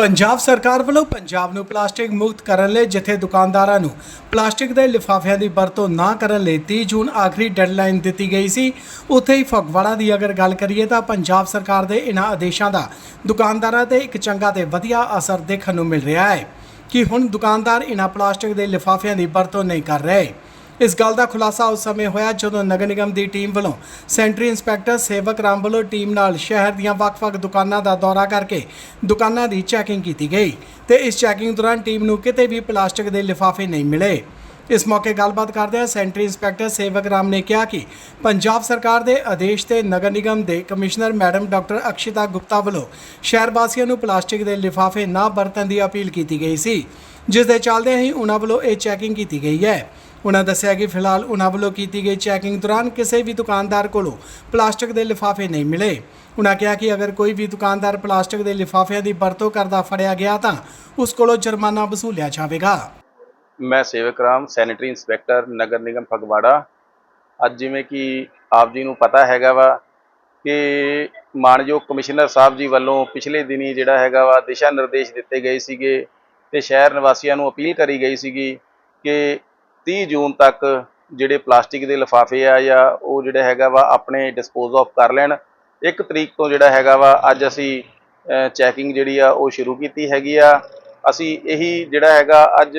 ਪੰਜਾਬ ਸਰਕਾਰ ਵੱਲੋਂ ਪੰਜਾਬ ਨੂੰ ਪਲਾਸਟਿਕ ਮੁਕਤ ਕਰਨ ਲਈ ਜਿੱਥੇ ਦੁਕਾਨਦਾਰਾਂ ਨੂੰ ਪਲਾਸਟਿਕ ਦੇ ਲਿਫਾਫਿਆਂ ਦੀ ਵਰਤੋਂ ਨਾ ਕਰਨ ਲਈ 30 ਜੂਨ ਆਖਰੀ ਡੈਡਲਾਈਨ ਦਿੱਤੀ ਗਈ ਸੀ, ਉੱਥੇ ਹੀ ਫਗਵਾੜਾ ਦੀ ਅਗਰ ਗੱਲ ਕਰੀਏ ਤਾਂ ਪੰਜਾਬ ਸਰਕਾਰ ਦੇ ਇਹਨਾਂ ਆਦੇਸ਼ਾਂ ਦਾ ਦੁਕਾਨਦਾਰਾਂ ਤੇ ਇੱਕ ਚੰਗਾ ਤੇ ਵਧੀਆ ਅਸਰ ਦੇਖਣ ਨੂੰ ਮਿਲ ਰਿਹਾ ਹੈ ਕਿ ਹੁਣ ਦੁਕਾਨਦਾਰ ਇਹਨਾਂ ਪਲਾਸਟਿਕ ਦੇ ਲਿਫਾਫਿਆਂ ਦੀ ਵਰਤੋਂ ਨਹੀਂ ਕਰ ਰਹੇ। ਇਸ ਗੱਲ ਦਾ ਖੁਲਾਸਾ ਉਸ ਸਮੇਂ ਹੋਇਆ ਜਦੋਂ ਨਗਰ ਨਿਗਮ ਦੀ ਟੀਮ ਵੱਲੋਂ ਸੈਂਟਰੀ ਇੰਸਪੈਕਟਰ ਸੇਵਕ ਰਾਮ ਵੱਲੋਂ ਟੀਮ ਨਾਲ ਸ਼ਹਿਰ ਦੀਆਂ ਵੱਖ-ਵੱਖ ਦੁਕਾਨਾਂ ਦਾ ਦੌਰਾ ਕਰਕੇ ਦੁਕਾਨਾਂ ਦੀ ਚੈਕਿੰਗ ਕੀਤੀ ਗਈ ਤੇ ਇਸ ਚੈਕਿੰਗ ਦੌਰਾਨ ਟੀਮ ਨੂੰ ਕਿਤੇ ਵੀ ਪਲਾਸਟਿਕ ਦੇ ਲਿਫਾਫੇ ਨਹੀਂ ਮਿਲੇ। ਇਸ ਮੌਕੇ ਗੱਲਬਾਤ ਕਰਦਿਆਂ ਸੈਂਟਰੀ ਇੰਸਪੈਕਟਰ ਸੇਵਕ ਰਾਮ ਨੇ ਕਿਹਾ ਕਿ ਪੰਜਾਬ ਸਰਕਾਰ ਦੇ ਆਦੇਸ਼ ਤੇ ਨਗਰ ਨਿਗਮ ਦੇ commissioner madam doctor Akshita Gupta ਵੱਲੋਂ ਸ਼ਹਿਰ ਵਾਸੀਆਂ ਨੂੰ ਪਲਾਸਟਿਕ ਦੇ ਲਿਫਾਫੇ ਨਾ ਵਰਤਣ ਦੀ ਅਪੀਲ ਕੀਤੀ ਗਈ ਸੀ। ਜਿਸ ਦੇ ਚੱਲਦਿਆਂ ਹੀ ਉਹਨਾਂ ਵੱਲੋਂ ਇਹ ਚੈਕਿੰਗ ਕੀਤੀ ਗਈ ਹੈ। ਉਹਨਾਂ ਦੱਸਿਆ ਕਿ ਫਿਲਹਾਲ ਉਹਨਾਂ ਵੱਲੋਂ ਕੀਤੀ ਗਈ ਚੈਕਿੰਗ ਦੌਰਾਨ ਕਿਸੇ ਵੀ ਦੁਕਾਨਦਾਰ ਕੋਲੋਂ ਪਲਾਸਟਿਕ ਦੇ ਲਿਫਾਫੇ ਨਹੀਂ ਮਿਲੇ। ਉਹਨਾਂ ਕਿਹਾ ਕਿ ਅਗਰ ਕੋਈ ਵੀ ਦੁਕਾਨਦਾਰ ਪਲਾਸਟਿਕ ਦੇ ਲਿਫਾਫਿਆਂ ਦੀ ਵਰਤੋਂ ਕਰਦਾ ਫੜਿਆ ਗਿਆ ਤਾਂ ਉਸ ਕੋਲੋਂ ਜੁਰਮਾਨਾ ਵਸੂਲਿਆ ਜਾਵੇਗਾ। ਮੈਂ ਸੇਵਕ ਰਾਮ ਸੈਨੇਟਰੀ ਇੰਸਪੈਕਟਰ ਨਗਰ ਨਿਗਮ ਫਗਵਾੜਾ। ਅੱਜ ਜਿਵੇਂ ਕਿ ਆਪ ਜੀ ਨੂੰ ਪਤਾ ਹੈਗਾ ਵਾ ਕਿ ਮਾਨਯੋਗ ਕਮਿਸ਼ਨਰ ਸਾਹਿਬ ਜੀ ਵੱਲੋਂ ਪਿਛਲੇ ਦਿਨੀ ਜਿਹੜਾ ਹੈਗਾ ਵਾ ਦਿਸ਼ਾ ਨਿਰਦੇਸ਼ ਦਿੱਤੇ ਗਏ ਸੀਗੇ ਤੇ ਸ਼ਹਿਰ ਨਿਵਾਸੀਆਂ ਨੂੰ ਅਪੀਲ ਕਰੀ ਗਈ ਸੀਗੀ ਕਿ 30 ਜੂਨ ਤੱਕ ਜਿਹੜੇ ਪਲਾਸਟਿਕ ਦੇ ਲਿਫਾਫੇ ਆ ਜਾਂ ਉਹ ਜਿਹੜਾ ਹੈਗਾ ਵਾ ਆਪਣੇ ਡਿਸਪੋਜ਼ ਆਫ ਕਰ ਲੈਣ। ਇੱਕ ਤਰੀਕ ਤੋਂ ਜਿਹੜਾ ਹੈਗਾ ਵਾ ਅੱਜ ਅਸੀਂ ਚੈਕਿੰਗ ਜਿਹੜੀ ਆ ਉਹ ਸ਼ੁਰੂ ਕੀਤੀ ਹੈਗੀ ਆ। ਅਸੀਂ ਇਹੀ ਜਿਹੜਾ ਹੈਗਾ ਅੱਜ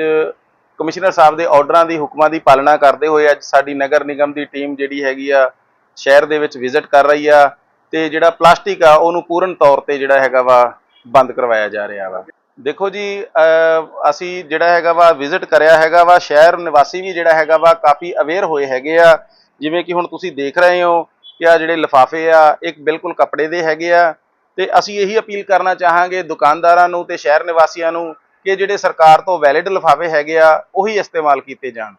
ਕਮਿਸ਼ਨਰ ਸਾਹਿਬ ਦੇ ਆਰਡਰਾਂ ਦੀ ਹੁਕਮਾਂ ਦੀ ਪਾਲਣਾ ਕਰਦੇ ਹੋਏ ਅੱਜ ਸਾਡੀ ਨਗਰ ਨਿਗਮ ਦੀ ਟੀਮ ਜਿਹੜੀ ਹੈਗੀ ਆ ਸ਼ਹਿਰ ਦੇ ਵਿੱਚ ਵਿਜ਼ਿਟ ਕਰ ਰਹੀ ਆ ਤੇ ਜਿਹੜਾ ਪਲਾਸਟਿਕ ਆ ਉਹਨੂੰ ਪੂਰਨ ਤੌਰ ਤੇ ਜਿਹੜਾ ਹੈਗਾ ਵਾ ਬੰਦ ਕਰਵਾਇਆ ਜਾ ਰਿਹਾ ਵਾ। ਦੇਖੋ ਜੀ ਅਸੀਂ ਜਿਹੜਾ ਹੈਗਾ ਵਾ ਵਿਜ਼ਿਟ ਕਰਿਆ ਹੈਗਾ ਵਾ, ਸ਼ਹਿਰ ਨਿਵਾਸੀ ਵੀ ਜਿਹੜਾ ਹੈਗਾ ਵਾ ਕਾਫੀ ਅਵੇਅਰ ਹੋਏ ਹੈਗੇ ਆ। ਜਿਵੇਂ ਕਿ ਹੁਣ ਤੁਸੀਂ ਦੇਖ ਰਹੇ ਹੋ ਕਿ ਆ ਜਿਹੜੇ ਲਿਫਾਫੇ ਆ, ਇੱਕ ਬਿਲਕੁਲ ਕੱਪੜੇ ਦੇ ਹੈਗੇ ਆ। ਤੇ ਅਸੀਂ ਇਹੀ ਅਪੀਲ ਕਰਨਾ ਚਾਹਾਂਗੇ ਦੁਕਾਨਦਾਰਾਂ ਨੂੰ ਤੇ ਸ਼ਹਿਰ ਨਿਵਾਸੀਆਂ ਨੂੰ ਕਿ ਜਿਹੜੇ ਸਰਕਾਰ ਤੋਂ ਵੈਲਿਡ ਲਿਫਾਫੇ ਹੈਗੇ ਆ, ਉਹੀ ਇਸਤੇਮਾਲ ਕੀਤੇ ਜਾਣ।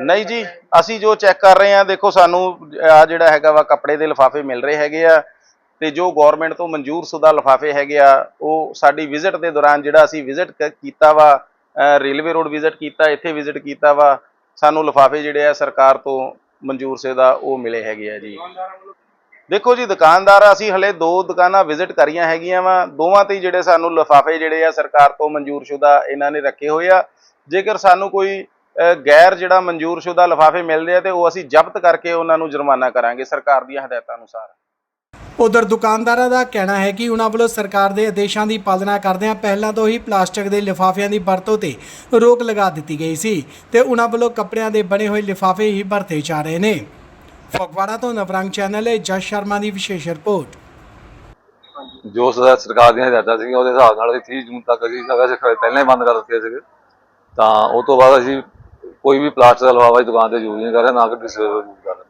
ਨਹੀਂ ਜੀ, ਅਸੀਂ ਜੋ ਚੈੱਕ ਕਰ ਰਹੇ ਹਾਂ ਦੇਖੋ ਸਾਨੂੰ ਆ ਜਿਹੜਾ ਹੈਗਾ ਵਾ ਕੱਪੜੇ ਦੇ ਲਿਫਾਫੇ ਮਿਲ ਰਹੇ ਹੈਗੇ ਆ। ਤੇ ਜੋ ਗਵਰਨਮੈਂਟ ਤੋਂ ਮਨਜ਼ੂਰ ਸ਼ੁਦਾ ਲਿਫਾਫੇ ਹੈਗੇ ਆ, ਉਹ ਸਾਡੀ ਵਿਜ਼ਿਟ ਦੇ ਦੌਰਾਨ ਜਿਹੜਾ ਅਸੀਂ ਵਿਜ਼ਿਟ ਕੀਤਾ ਵਾ ਰੇਲਵੇ ਰੋਡ ਵਿਜ਼ਿਟ ਕੀਤਾ, ਇੱਥੇ ਵਿਜ਼ਿਟ ਕੀਤਾ ਵਾ, ਸਾਨੂੰ ਲਿਫਾਫੇ ਜਿਹੜੇ ਆ ਸਰਕਾਰ ਤੋਂ ਮਨਜ਼ੂਰ ਸ਼ੁਦਾ ਉਹ ਮਿਲੇ ਹੈਗੇ ਆ ਜੀ। ਦੇਖੋ ਜੀ, ਦੁਕਾਨਦਾਰ ਅਸੀਂ ਹਲੇ ਦੋ ਦੁਕਾਨਾਂ ਵਿਜ਼ਿਟ ਕਰੀਆਂ ਹੈਗੀਆਂ ਵਾ, ਦੋਵਾਂ ਤੇ ਹੀ ਜਿਹੜੇ ਸਾਨੂੰ ਲਿਫਾਫੇ ਜਿਹੜੇ ਆ ਸਰਕਾਰ ਤੋਂ ਮਨਜ਼ੂਰਸ਼ੁਦਾ ਇਹਨਾਂ ਨੇ ਰੱਖੇ ਹੋਏ ਆ। ਜੇਕਰ ਸਾਨੂੰ ਕੋਈ ਗੈਰ ਜਿਹੜਾ ਮਨਜ਼ੂਰਸ਼ੁਦਾ ਲਿਫਾਫੇ ਮਿਲਦੇ ਆ ਤੇ ਉਹ ਅਸੀਂ ਜ਼ਬਤ ਕਰਕੇ ਉਹਨਾਂ ਨੂੰ ਜੁਰਮਾਨਾ ਕਰਾਂਗੇ ਸਰਕਾਰ ਦੀਆਂ ਹਦਾਇਤਾਂ ਅਨੁਸਾਰ। ਉਧਰ ਦੁਕਾਨਦਾਰਾਂ ਦਾ ਕਹਿਣਾ ਹੈ ਕਿ ਉਹਨਾਂ ਵੱਲੋਂ ਸਰਕਾਰ ਦੇ ਆਦੇਸ਼ਾਂ ਦੀ ਪਾਲਣਾ ਕਰਦਿਆਂ ਪਹਿਲਾਂ ਤੋਂ ਹੀ ਪਲਾਸਟਿਕ ਦੇ ਲਿਫਾਫਿਆਂ ਦੀ ਵਰਤੋਂ ਤੇ ਰੋਕ ਲਗਾ ਦਿੱਤੀ ਗਈ ਸੀ ਤੇ ਉਹਨਾਂ ਵੱਲੋਂ ਕੱਪੜਿਆਂ ਦੇ ਬਣੇ ਹੋਏ ਲਿਫਾਫੇ ਹੀ ਵਰਤੇ ਜਾ ਰਹੇ ਨੇ। ਫਗਵਾੜਾ ਤੋਂ ਨਵਰੰਗ ਚੈਨਲ ਲਈ ਜਸ ਸ਼ਰਮਾ ਦੀ ਵਿਸ਼ੇਸ਼ ਰਿਪੋਰਟ। ਜੋ ਸ- ਸਰਕਾਰ ਦੀਆਂ ਹਦਾਇਤਾਂ ਸੀਗੀਆਂ, ਉਹਦੇ ਹਿਸਾਬ ਨਾਲ ਅਸੀਂ 30 ਜੂਨ ਤੱਕ ਅਸੀਂ ਵੈਸੇ ਖ- ਪਹਿਲਾਂ ਹੀ ਬੰਦ ਕਰ ਦਿੱਤੇ ਸੀਗੇ ਤਾਂ ਉਹ ਤੋਂ ਬਾਅਦ ਅਸੀਂ ਕੋਈ ਵੀ ਪਲਾਸਟਿਕ ਦਾ ਲਿਫਾਫਾ ਦੁਕਾਨ ਤੇ ਯੂਜ਼ ਨਹੀਂ ਕਰ ਰਹੇ, ਨਾ ਕਿ ਡਿਸਪੋਜ਼ਲ ਯੂਜ਼ ਕਰ ਰਹੇ